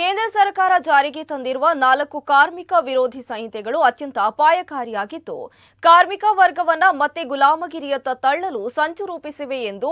ಕೇಂದ್ರ ಸರ್ಕಾರ ಜಾರಿಗೆ ತಂದಿರುವ ನಾಲ್ಕು ಕಾರ್ಮಿಕ ವಿರೋಧಿ ಸಂಹಿತೆಗಳು ಅತ್ಯಂತ ಅಪಾಯಕಾರಿಯಾಗಿದ್ದು, ಕಾರ್ಮಿಕ ವರ್ಗವನ್ನ ಮತ್ತೆ ಗುಲಾಮಗಿರಿಯತ್ತ ತಳ್ಳಲು ಸಂಚು ರೂಪಿಸಿವೆ ಎಂದು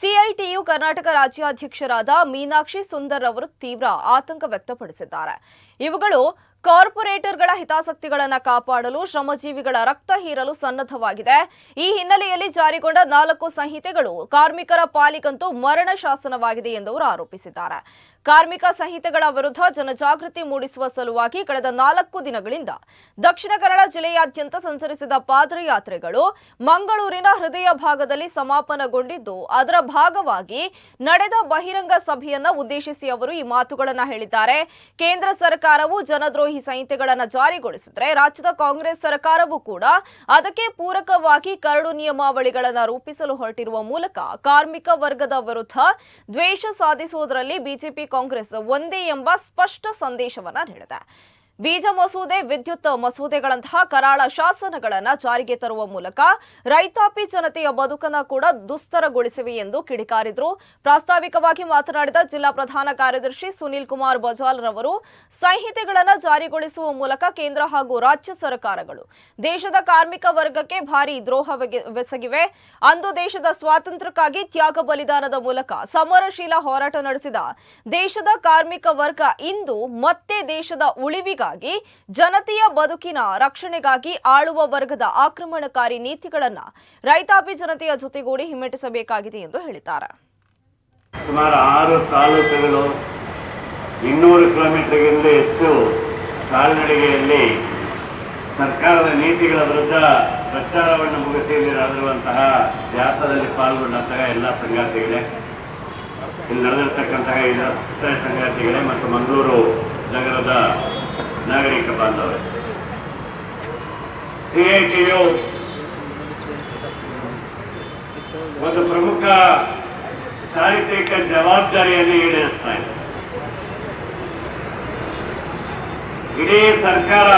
ಸಿಐಟಿಯು ಕರ್ನಾಟಕ ರಾಜ್ಯಾಧ್ಯಕ್ಷರಾದ ಮೀನಾಕ್ಷಿ ಸುಂದರ್ ಅವರು ತೀವ್ರ ಆತಂಕ ವ್ಯಕ್ತಪಡಿಸಿದ್ದಾರೆ. ಇವುಗಳು ಕಾರ್ಪೊರೇಟರ್ಗಳ ಹಿತಾಸಕ್ತಿಗಳನ್ನು ಕಾಪಾಡಲು ಶ್ರಮಜೀವಿಗಳ ರಕ್ತ ಹೀರಲು ಸನ್ನದ್ಧವಾಗಿದೆ. ಈ ಹಿನ್ನೆಲೆಯಲ್ಲಿ ಜಾರಿಗೊಂಡ ನಾಲ್ಕು ಸಂಹಿತೆಗಳು ಕಾರ್ಮಿಕರ ಪಾಲಿಗಂತೂ ಮರಣ ಶಾಸನವಾಗಿದೆ ಎಂದು ಅವರು ಆರೋಪಿಸಿದ್ದಾರೆ. ಕಾರ್ಮಿಕ ಸಂಹಿತೆಗಳ ವಿರುದ್ಧ ಜನಜಾಗೃತಿ ಮೂಡಿಸುವ ಸಲುವಾಗಿ ಕಳೆದ ನಾಲ್ಕು ದಿನಗಳಿಂದ ದಕ್ಷಿಣ ಕನ್ನಡ ಜಿಲ್ಲೆಯಾದ್ಯಂತ ಸಂಚರಿಸಿದ ಪಾದಯಾತ್ರೆಗಳು ಮಂಗಳೂರಿನ ಹೃದಯ ಭಾಗದಲ್ಲಿ ಸಮಾಪನಗೊಂಡಿದ್ದು, ಅದರ ಭಾಗವಾಗಿ ನಡೆದ ಬಹಿರಂಗ ಸಭೆಯನ್ನ ಉದ್ದೇಶಿಸಿ ಅವರು ಈ ಮಾತುಗಳನ್ನು ಹೇಳಿದ್ದಾರೆ. ಕೇಂದ್ರ ಸರ್ಕಾರವು ಜನದ್ರೋಹಿ ಸಂಹಿತೆಗಳನ್ನು ಜಾರಿಗೊಳಿಸಿದ್ರೆ ರಾಜ್ಯದ ಕಾಂಗ್ರೆಸ್ ಸರ್ಕಾರವೂ ಕೂಡ ಅದಕ್ಕೆ ಪೂರಕವಾಗಿ ಕರಡು ನಿಯಮಾವಳಿಗಳನ್ನು ರೂಪಿಸಲು ಹೊರಟಿರುವ ಮೂಲಕ ಕಾರ್ಮಿಕ ವರ್ಗದ ವಿರುದ್ಧ ದ್ವೇಷ ಸಾಧಿಸುವುದರಲ್ಲಿ ಬಿಜೆಪಿ ಕಾಂಗ್ರೆಸ್ ಒಂದೇ ಎಂಬ ಸ್ಪಷ್ಟ ಸಂದೇಶವನ್ನ ನೀಡಿದೆ. ಬೀಜ ಮಸೂದೆ, ವಿದ್ಯುತ್ ಮಸೂದೆಗಳಂತಹ ಕರಾಳ ಶಾಸನಗಳನ್ನ ಜಾರಿಗೆ ತರುವ ಮೂಲಕ ರೈತಾಪಿ ಜನತೆಯ ಬದುಕನ್ನ ಕೂಡ ದುಸ್ತರಗೊಳಿಸಿವೆ ಎಂದು ಕಿಡಿಕಾರಿದ್ರು. ಪ್ರಾಸ್ತಾವಿಕವಾಗಿ ಮಾತನಾಡಿದ ಜಿಲ್ಲಾ ಪ್ರಧಾನ ಕಾರ್ಯದರ್ಶಿ ಸುನೀಲ್ ಕುಮಾರ್ ಬಜಾಲ್ ರವರು ಸಂಹಿತೆಗಳನ್ನ ಜಾರಿಗೊಳಿಸುವ ಮೂಲಕ ಕೇಂದ್ರ ಹಾಗೂ ರಾಜ್ಯ ಸರ್ಕಾರಗಳು ದೇಶದ ಕಾರ್ಮಿಕ ವರ್ಗಕ್ಕೆ ಭಾರಿ ದ್ರೋಹವೆಸಗಿವೆ ಅಂದು ದೇಶದ ಸ್ವಾತಂತ್ರ್ಯಕ್ಕಾಗಿ ತ್ಯಾಗ ಬಲಿದಾನದ ಮೂಲಕ ಸಮರಶೀಲ ಹೋರಾಟ ನಡೆಸಿದ ದೇಶದ ಕಾರ್ಮಿಕ ವರ್ಗ ಇಂದು ಮತ್ತೆ ದೇಶದ ಉಳಿವಿಗಾಗಿ ಜನತೆಯ ಬದುಕಿನ ರಕ್ಷಣೆಗಾಗಿ ಆಳುವ ವರ್ಗದ ಆಕ್ರಮಣಕಾರಿ ನೀತಿಗಳನ್ನ ರೈತಾಪಿ ಜನತೆಯ ಜೊತೆಗೂಡಿ ಹಿಮ್ಮೆಟ್ಟಿಸಬೇಕಾಗಿದೆ ಎಂದು ಹೇಳಿದ್ದಾರೆ. ಸುಮಾರು ಆರು ತಾಲೂಕುಗಳು ಇನ್ನೂರು ಕಿಲೋಮೀಟರ್ಗಿಂತ ಹೆಚ್ಚು ಕಾಲ್ನಡಿಗೆಯಲ್ಲಿ ಸರ್ಕಾರದ ನೀತಿಗಳ ವಿರುದ್ಧ ಪ್ರಚಾರವನ್ನು ಮುಗಿಸಿ ಇಲ್ಲಿ ನಡೆದಿರುವಂತಹ ಜಾಥಾದಲ್ಲಿ ಪಾಲ್ಗೊಂಡಂತಹ ಎಲ್ಲ ಸಂಗಾತಿಗಳೇ ಇಲ್ಲಿ ನಡೆದಿರ್ತಕ್ಕಂತಹ ಇದರ ಸಂಗಾತಿಗಳೇ ಮತ್ತು ಮಂಗಳೂರು ನಗರದ ನಾಗರಿಕ ಬಾಂಧವರು ಸಿಐಟಿಯು ಒಂದು ಪ್ರಮುಖ ಚಾರಿತ್ರಿಕ ಜವಾಬ್ದಾರಿಯನ್ನು ಈಡೇರಿಸ್ತಾ ಇದೆ. ಇಡೀ ಸರ್ಕಾರ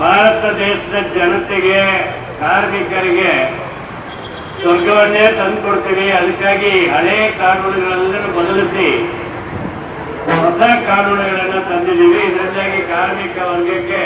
ಭಾರತ ದೇಶದ ಜನತೆಗೆ, ಕಾರ್ಮಿಕರಿಗೆ ಸ್ವರ್ಗವನ್ನೇ ತಂದುಕೊಡ್ತೀವಿ. ಅದಕ್ಕಾಗಿ ಹಳೆ ಕಾನೂನುಗಳೆಲ್ಲರೂ ಬದಲಿಸಿ ಹೊಸ ಕಾನೂನುಗಳನ್ನು ತಂದಿದ್ದೀವಿ. ಇದರಿಂದಾಗಿ ಕಾರ್ಮಿಕ ವರ್ಗಕ್ಕೆ